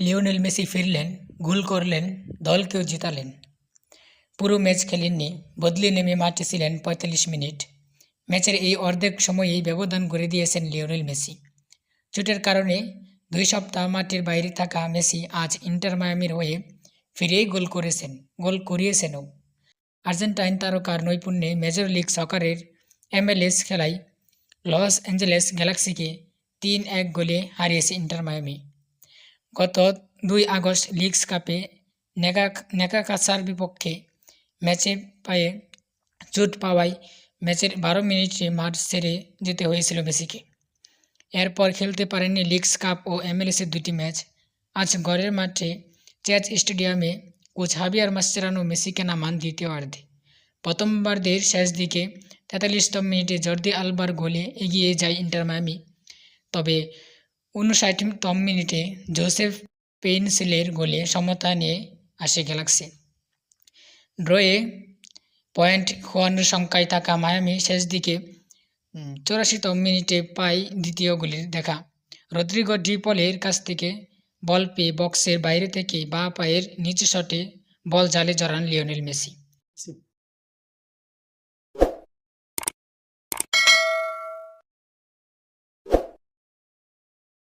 Lionel Messi ফিরলেন, গোল করলেন, দলকেও জিতালেন। পুরো ম্যাচ খেলেননি, বদলে নেমে মাঠে ছিলেন পঁয়তাল্লিশ মিনিট। ম্যাচের এই অর্ধেক সময়েই ব্যবধান করে দিয়েছেন লিওনেল মেসি। চোটের কারণে দুই সপ্তাহ মাঠের বাইরে থাকা মেসি আজ ইন্টার মায়ামির হয়ে ফিরেই গোল করেছেন, গোল করিয়েছেনও। আর্জেন্টাইন তারকার নৈপুণ্যে মেজর লিগ সকারের এমএলএস খেলায় লস অ্যাঞ্জেলেস গ্যালাক্সিকে তিন এক গোলে হারিয়েছে ইন্টার মায়ামি। গত দুই আগস্ট লিগস কাপে নেকা নেকাকাসার বিপক্ষে ম্যাচে পায়ে চোট পাওয়ায় ম্যাচের বারো মিনিটে মাঠ সেরে যেতে হয়েছিল মেসিকে। এরপর খেলতে পারেননি লিগস কাপ ও এমএলএসের দুটি ম্যাচ। আজ ঘরের মাঠে চ্যাচ স্টেডিয়ামে কোচ হাবিয়ার মাস্টেরানো মেসিকে নামান দ্বিতীয়ার্ধে। প্রথমার্ধের শেষ দিকে তেতাল্লিশতম মিনিটে জর্দি আলবার গোলে এগিয়ে যায় ইন্টার মায়ামি। তবে উনষাটতম মিনিটে জোসেফ পেইনসিলের গোলে সমতা নিয়ে আসে গ্যালাক্সি ড্রয়ে পয়েন্ট খোয়ানোর সংখ্যায় থাকা মায়ামি শেষ দিকে চৌরাশিতম মিনিটে পায় দ্বিতীয় গোলের দেখা। রদ্রিগো ডিপলের কাছ থেকে বল পেয়ে বক্সের বাইরে থেকে বা পায়ের নিচু শটে বল জালে জড়ান লিওনেল মেসি।